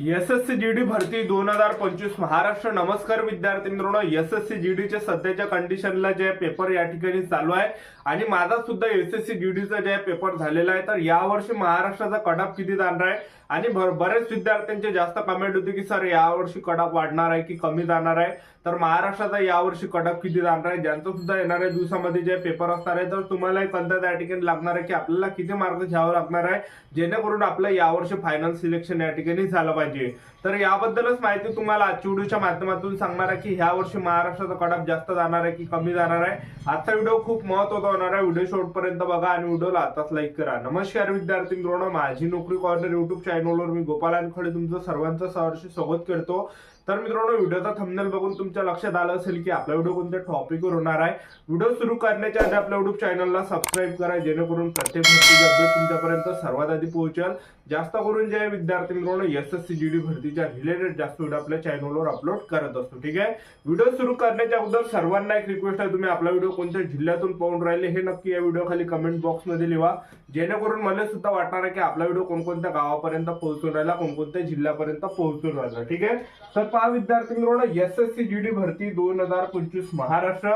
S S C G D भरती दोन हजार पंचवीस. महाराष्ट्र नमस्कार विद्यार्थी मित्रांनो एस एस सी जी डीच्या सध्याच्या कंडिशनला जे पेपर या ठिकाणी चालू आहे आणि माझा सुद्धा एस एस सी जी डीचा जे पेपर झालेला आहे तर यावर्षी महाराष्ट्राचा कटाप किती जाणार आहे? आणि बरेच विद्यार्थ्यांचे जास्त कमेंट होते की सर यावर्षी कडक वाढणार आहे की कमी जाणार आहे? तर महाराष्ट्राचा यावर्षी कडक किती जाणार आहे? ज्यांचं सुद्धा येणाऱ्या दिवसामध्ये जे पेपर असणार आहे तर तुम्हाला एक त्या ठिकाणी लागणार आहे की आपल्याला किती मार्क घ्यावं लागणार आहे जेणेकरून आपलं यावर्षी फायनल सिलेक्शन या ठिकाणी झालं पाहिजे. तर याबद्दलच माहिती तुम्हाला आजच्या व्हिडिओच्या माध्यमातून सांगणार आहे की ह्या वर्षी महाराष्ट्राचा कडाप जास्त जाणार आहे की कमी जाणार आहे. आजचा व्हिडिओ खूप महत्त्वाचा होणार आहे. व्हिडिओ शेवटपर्यंत बघा आणि व्हिडिओला आताच लाईक करा. नमस्कार विद्यार्थी मित्रांनो. माझी नोकरी कॉर्नर युट्यूब चॅनलवर मी गोपाल खडे तुमचं सर्वांचं सहर्ष स्वागत करतो. तर मित्रांनो व्हिडिओचा थंबनेल बघून तुमच्या लक्षात आलं असेल की आपला व्हिडिओ कोणत्या टॉपिकवर होणार आहे. व्हिडिओ सुरू करण्याच्या आधी आपल्या युट्यूब चॅनलला सबस्क्राईब करा जेणेकरून प्रत्येक भरतीची अपडेट तुमच्यापर्यंत सर्वात आधी पोहोचेल. जास्त करून जे विद्यार्थी मित्रांनो S S C G D भरतीच्या रिलेटेड जास्त व्हिडिओ आपल्या चॅनलवर अपलोड करत असतो ठीक आहे? व्हिडिओ सुरू करण्याच्या अगोदर सर्वांना एक रिक्वेस्ट आहे तुम्ही आपला व्हिडिओ कोणत्या जिल्ह्यातून पाहून राहिले हे नक्की या व्हिडिओ खाली कमेंट बॉक्समध्ये लिहा. जेणेकरून मला सुद्धा वाटणार आहे की आपला व्हिडिओ कोणकोणत्या गावापर्यंत पोहोचून राहिला कोणकोणत्या जिल्ह्यापर्यंत पोहोचून राहिला ठीक आहे? तर पहा विद्यार्थी मित्रांनो S S C G D भरती दोन हजार पंचवीस महाराष्ट्र.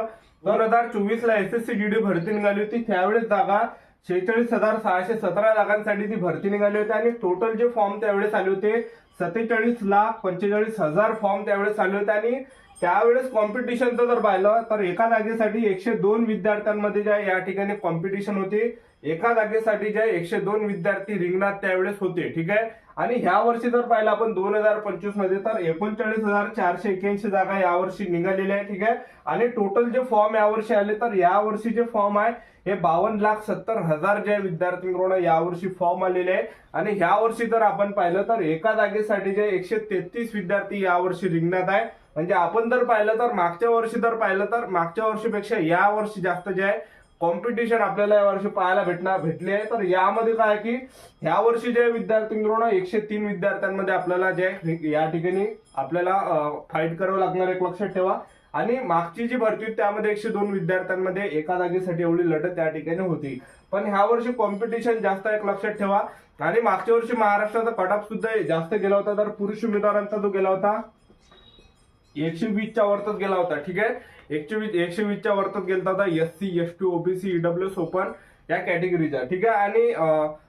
दोन हजार चोवीस ला S S C G D भरती निघाली होती. त्यावेळेस जागा शेहेचाळीस हजार सहाशे सतरा जागांसाठी ती भरती निघाली होती. आणि टोटल जे फॉर्म त्यावेळेस आले होते सत्तेचाळीस लाख पंचेचाळीस हजार फॉर्म त्यावेळेस आले होते. आणि त्यावेळेस कॉम्पिटिशनचं जर पाहिलं तर एका जागेसाठी एकशे दोन विद्यार्थ्यांमध्ये ज्या या ठिकाणी कॉम्पिटिशन होती एका जागेसाठी जे एकशे दोन विद्यार्थी रिंगणात त्यावेळेस होते ठीक आहे? आणि ह्या वर्षी जर पाहिलं आपण दोन हजार पंचवीसमध्ये तर एकोणचाळीस हजार चारशे एक्याऐंशी जागा यावर्षी निघालेल्या आहे ठीक आहे? आणि टोटल जे फॉर्म यावर्षी आले तर यावर्षी जे फॉर्म आहे हे बावन्न लाख सत्तर हजार जे विद्यार्थ्यांकडून यावर्षी फॉर्म आलेले आहे आणि ह्या वर्षी जर आपण पाहिलं तर एका जागेसाठी जे एकशे तेहतीस विद्यार्थी यावर्षी रिंगणात आहे. म्हणजे आपण जर पाहिलं तर मागच्या वर्षी जर पाहिलं तर मागच्या वर्षीपेक्षा या वर्षी जास्त जे आहे कॉम्पिटिशन आपल्याला या वर्षी पाहायला भेटणार भेटले आहे. तर यामध्ये काय आहे की ह्या वर्षी जे विद्यार्थी मित्रांनो एकशे तीन विद्यार्थ्यांमध्ये आपल्याला जे या ठिकाणी आपल्याला फाईट करावं लागणार एक लक्षात ठेवा. आणि मागची जी भरती होती त्यामध्ये एकशे दोन विद्यार्थ्यांमध्ये एका जागेसाठी एवढी लढत त्या ठिकाणी होती. पण ह्या वर्षी कॉम्पिटिशन जास्त एक लक्षात ठेवा. आणि मागच्या वर्षी महाराष्ट्राचा कटाप सुद्धा जास्त गेला होता. तर पुरुष उमेदवारांचा जो गेला होता एकशे वीसच्या वरतच गेला होता. ठीक आहे? एकशे वीस एकशे वीसच्या वरतच गेला होता S C S T OBC EW open या कॅटेगरीचा ठीक आहे? आणि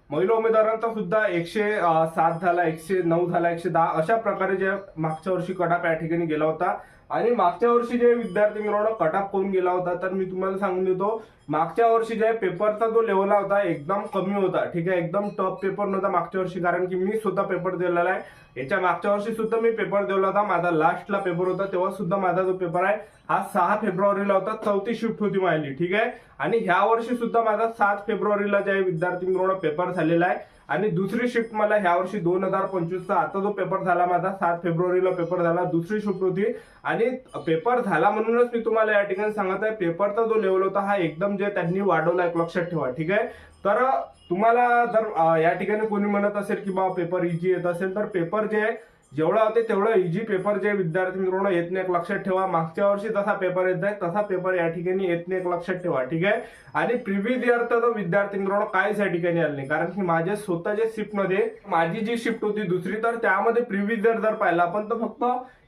महिला उमेदवारांचा सुद्धा एकशे सात झाला एकशे नऊ झाला एकशे दहा अशा प्रकारे जे मागच्या वर्षी कडाप या ठिकाणी गेला होता. आणि मागच्या वर्षी जे विद्यार्थी मिळवणं कटाप करून गेला होता तर मी तुम्हाला सांगून देतो मागच्या वर्षी जे पेपरचा जो लेवल होता एकदम कमी होता ठीक आहे? एकदम टफ पेपर नव्हता मागच्या वर्षी कारण की मी सुद्धा पेपर दिलेला आहे. याच्या मागच्या वर्षी सुद्धा मी पेपर दिला होता माझा लास्टला पेपर होता तेव्हा सुद्धा माझा जो पेपर आहे हा सहा फेब्रुवारीला होता चौथी शिफ्ट होती माझी ठीक आहे? आणि ह्या वर्षी सुद्धा माझा सात फेब्रुवारीला जे आहे विद्यार्थी मित्रांनो पेपर झालेला आहे आणि दुसरी शिफ्ट मला ह्या वर्षी दोन हजार पंचवीसचा आता जो पेपर झाला माझा सात फेब्रुवारीला पेपर झाला दुसरी शिफ्ट होती. आणि पेपर झाला म्हणूनच मी तुम्हाला या ठिकाणी सांगत आहे पेपरचा जो लेवल होता हा एकदम जे त्यांनी वाढवला एक लक्षात ठेवा ठीक आहे? तर तुम्हाला जर या ठिकाणी कोणी म्हणत असेल की बा पेपर इझी येत असेल तर पेपर जे आहे जेवढा होते तेवढं इजी पेपर जे विद्यार्थी मित्रांनो येत नाही एक लक्षात ठेवा. मागच्या वर्षी जसा पेपर येत आहे तसा पेपर या ठिकाणी येत नाही एक लक्षात ठेवा ठीक आहे? आणि प्रिव्हियस इयरचा जो विद्यार्थी मित्रांनो काहीच या ठिकाणी आले नाही. कारण की माझ्या स्वतःच्या शिफ्टमध्ये माझी जी शिफ्ट होती दुसरी तर त्यामध्ये प्रिव्हियस इयर जर पाहिला आपण तर फक्त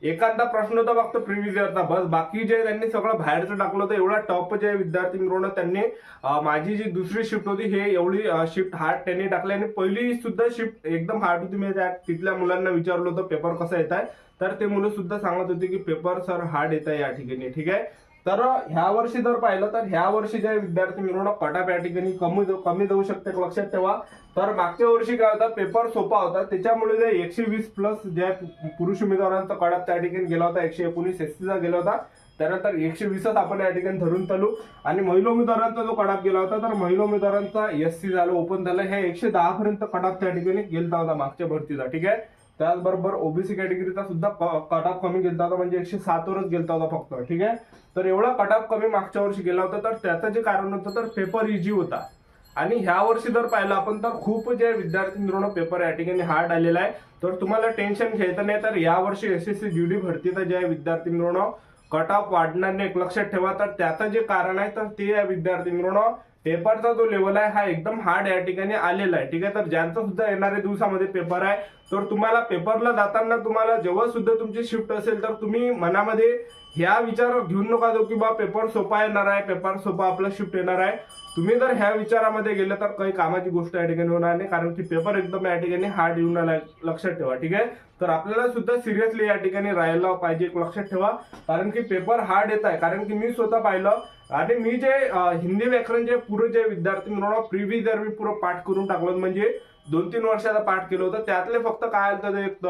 एखादा प्रश्न होता फक्त प्रिव्हियस इयरचा बस बाकी जे त्यांनी सगळं बाहेरचं टाकलं होतं एवढा टॉप जे विद्यार्थी मित्रांनो त्यांनी माझी जी दुसरी शिफ्ट होती हे एवढी शिफ्ट हार्ड त्यांनी टाकली. आणि पहिली सुद्धा शिफ्ट एकदम हार्ड होती. मी त्या तिथल्या मुलांना विचारलं होतं पेपर कसा येत आहे तर ते मुलं सुद्धा सांगत होते की पेपर सर हार्ड येत आहे या ठिकाणी. ठीक आहे? तर ह्या वर्षी जर पाहिलं तर ह्या वर्षी जे विद्यार्थी मिळवणं कटाप या ठिकाणी कमी जाऊ- कमी जाऊ शकते लक्षात ठेवा. तर मागच्या वर्षी काय होता? पेपर सोपा होता. त्याच्यामुळे जे एकशे वीस प्लस जे पुरुष उमेदवारांचा कडाप त्या ठिकाणी गेला होता. एकशे एकोणीस एस चा गेला होता. त्यानंतर एकशे वीसच आपण या ठिकाणी धरून चालू. आणि महिला उमेदवारांचा जो कडाप गेला होता तर महिला उमेदवारांचा एस सी झालं ओपन झालं. हे एकशे दहा पर्यंत कडाप त्या ठिकाणी गेलता होता मागच्या भरतीचा. ठीक आहे? त्याचबरोबर ओबीसी कॅटेगरीचा सुद्धा कटाप कमी गेलता होता म्हणजे एकशे सातवरच गेला गेलता होता फक्त ठीक आहे? तर एवढा कटाप कमी मागच्या वर्षी गेला होता तर त्याचं जे कारण होतं तर पेपर इझी होता. आणि ह्या वर्षी जर पाहिलं आपण तर खूप जे विद्यार्थी मित्रांनो पेपर या ठिकाणी हार्ड आलेला आहे. तर तुम्हाला टेन्शन घ्यायचं नाही तर या वर्षी एस एस सी जीडी भरतीचा जे आहे विद्यार्थी मित्रांनो कट ऑफ वाढणार नाही एक लक्षात ठेवा. तर त्याचं जे कारण आहे तर ते आहे विद्यार्थी मित्रांनो पेपरचा जो लेवल आहे हा एकदम हार्ड या ठिकाणी आलेला आहे. ठीक आहे तर ज्यांचा सुद्धा येणाऱ्या दिवसामध्ये पेपर आहे तर तुम्हाला पेपरला जाताना तुम्हाला जेव्हा सुद्धा तुमची शिफ्ट असेल तर तुम्ही मनामध्ये ह्या विचार घेऊन नका जाऊ की बा पेपर सोपा येणार आहे पेपर सोपा आपला शिफ्ट येणार आहे. तुम्ही जर ह्या विचारामध्ये गेले तर काही कामाची गोष्ट या ठिकाणी होणार नाही कारण की पेपर एकदम या ठिकाणी हार्ड येऊन आलाय लक्षात ठेवा ठीक आहे? तर आपल्याला सुद्धा सिरियसली या ठिकाणी राहायला पाहिजे एक लक्षात ठेवा. कारण की पेपर हार्ड येत आहे. कारण की मी स्वतः पाहिलं आणि मी जे हिंदी व्याकरण जे पुरे जे विद्यार्थी म्हणून प्रिव्ही जर मी पुरं पाठ करून टाकलं म्हणजे दोन तीन वर्षाचा पाठ केलं होतं त्यातले फक्त काय आलं ते एक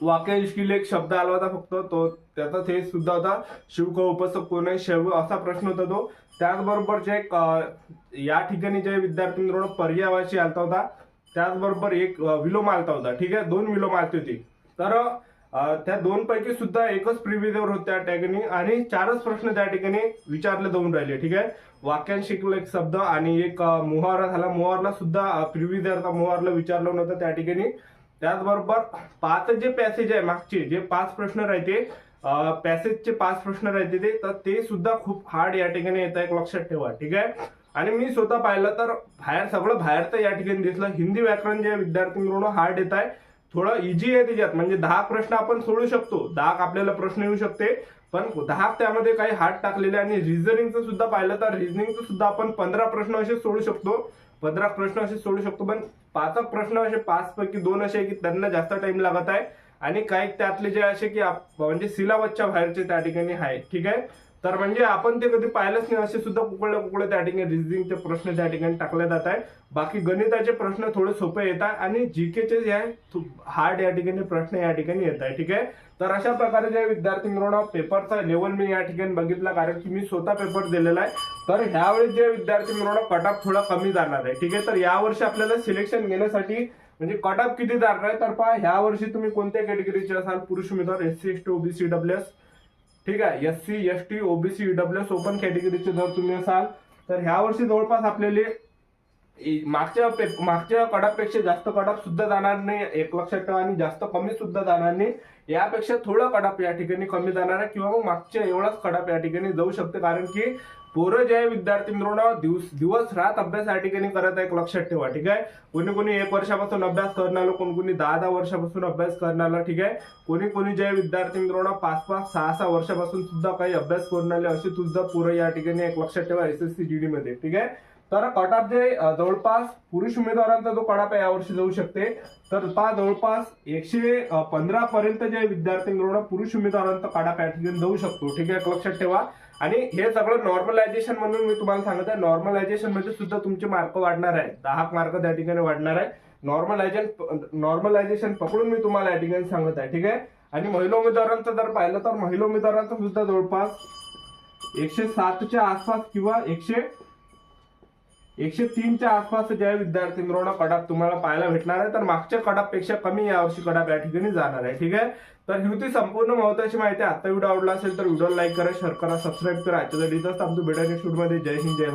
वाक्यशकील एक शब्द आला होता फक्त तो त्याचा ते सुद्धा होता शिवक उपसक कोण आहे शैव असा प्रश्न होता तो. त्याचबरोबर जे या ठिकाणी जे विद्यार्थी मित्रांनो पर्यावाची आलता होता त्याचबरोबर एक विलोम आलता होता ठीक आहे दोन विलोम आलती होती. तर त्या दोन पैकी सुद्धा एकच प्रिव्हिजर होत्या त्या ठिकाणी आणि चारच प्रश्न त्या ठिकाणी विचारले जाऊन राहिले ठीक आहे? वाक्यांशिकल एक शब्द आणि एक अं, मुहावरा झाला. मुहावरला सुद्धा प्रिव्हिजरचा मुहावरला विचारलं नव्हतं त्या ठिकाणी. त्याचबरोबर पाच जे पॅसेज आहे मागचे जे पाच प्रश्न राहते पॅसेजचे पाच प्रश्न राहते ते तर ते सुद्धा खूप हार्ड या ठिकाणी येत आहे एक लक्षात ठेवा ठीक आहे? आणि मी स्वतः पाहिलं तर बाहेर सगळं बाहेर तर या ठिकाणी दिसलं. हिंदी व्याकरण जे विद्यार्थी मिळून हार्ड येत आहे. थोडं इझी आहे त्याच्यात. म्हणजे दहा प्रश्न आपण सोडू शकतो. दहा आपल्याला प्रश्न येऊ शकते. पण दहा त्यामध्ये काही हात टाकलेले आणि रिझनिंगचं सुद्धा पाहिलं तर रिझनिंगचं सुद्धा आपण पंधरा प्रश्न असे सोडू शकतो. पंधरा प्रश्न असे सोडू शकतो. पण पाच प्रश्न असे पाच पैकी दोन असे की त्यांना जास्त टाइम लागत आहे. आणि काही त्यातले जे असे की म्हणजे सिलाबसच्या बाहेरचे त्या ठिकाणी आहे ठीक आहे? तर म्हणजे आपण ते कधी पाहिलंच नाही असे सुद्धा कुकडे कुकडे त्या ठिकाणी रिजनिंगचे प्रश्न त्या ठिकाणी टाकले जात आहे बाकी गणिताचे प्रश्न थोडे सोपे येत आहे आणि जीकेचे जे आहे हार्ड या ठिकाणी प्रश्न या ठिकाणी येत आहे ठीक आहे? तर अशा प्रकारे जे विद्यार्थी मिळवणं पेपरचा लेवल मी या ठिकाणी बघितला कारण की मी स्वतः पेपर दिलेला आहे. तर ह्यावेळी जे विद्यार्थी मित्रांनो कट ऑफ थोडा कमी जाणार आहे ठीक आहे? तर यावर्षी आपल्याला सिलेक्शन घेण्यासाठी म्हणजे कट ऑफ किती जाणार आहे? तर पहा ह्या वर्षी तुम्ही कोणत्या कॅटेगरीचे असाल? पुरुष उमेदवार S C S T OBC W S ठीक आहे S C S T OBC WS open कॅटेगरीचे जर तुम्ही असाल तर ह्या वर्षी जवळपास आपल्याला मागच्या पे- मागच्या कडापेक्षा जास्त कडाप सुद्धा जाणार नाही एक लक्षात ठेवा आणि जास्त कमी सुद्धा जाणार नाही. यापेक्षा थोडं कडाप या ठिकाणी कमी जाणार आहे किंवा मग मागच्या एवढाच कडाप या ठिकाणी जाऊ शकते. कारण की पोरं जे आहे विद्यार्थी मित्रांनो दिवस दिवस रात अभ्यास या ठिकाणी करत आहे लक्षात ठेवा ठीक आहे? कोणी कोणी एक वर्षापासून अभ्यास करणार कोणी कोणी दहा दहा वर्षापासून अभ्यास करणार ठीक आहे? कोणी कोणी जे आहे विद्यार्थी मित्रांनो पाच पाच सहा सहा वर्षापासून सुद्धा काही अभ्यास करणारे असे सुद्धा पोरं या ठिकाणी एक लक्षात ठेवा एस एस सी जीडी मध्ये ठीक आहे? तर कटाप जे जवळपास पुरुष उमेदवारांचा जो कडाप आहे यावर्षी जाऊ शकते. तर पहा जवळपास एकशे पंधरा पर्यंत जे विद्यार्थी पुरुष उमेदवारांचा कडाप या ठिकाणी जाऊ शकतो. ठीक आहे लक्षात ठेवा. आणि हे सगळं नॉर्मलायझेशन म्हणून मी तुम्हाला सांगत आहे. नॉर्मलायझेशनमध्ये सुद्धा तुमचे मार्क वाढणार आहे दहा मार्क त्या ठिकाणी वाढणार आहे. नॉर्मलायझेशन नॉर्मलायझेशन पकडून मी तुम्हाला या ठिकाणी सांगत आहे. ठीक आहे? आणि महिला उमेदवारांचं जर पाहिलं तर महिला उमेदवारांचं सुद्धा जवळपास एकशे सातच्या आसपास किंवा एकशे एकशे तीनच्या आसपास ज्या विद्यार्थी मिळवणं कडाप तुम्हाला पाहायला भेटणार आहे तर मागच्या कडापपेक्षा कमी यावर्षी कडाप या ठिकाणी जाणार आहे ठीक आहे? तर ही होती संपूर्ण महत्वाची माहिती. आता व्हिडिओ आवडला असेल तर व्हिडिओ लाईक करा शेअर करा सबस्क्राईब करा. आजच्या इथंच थांबतो भेटायच्या शूटमध्ये जय हिंद जय भारत.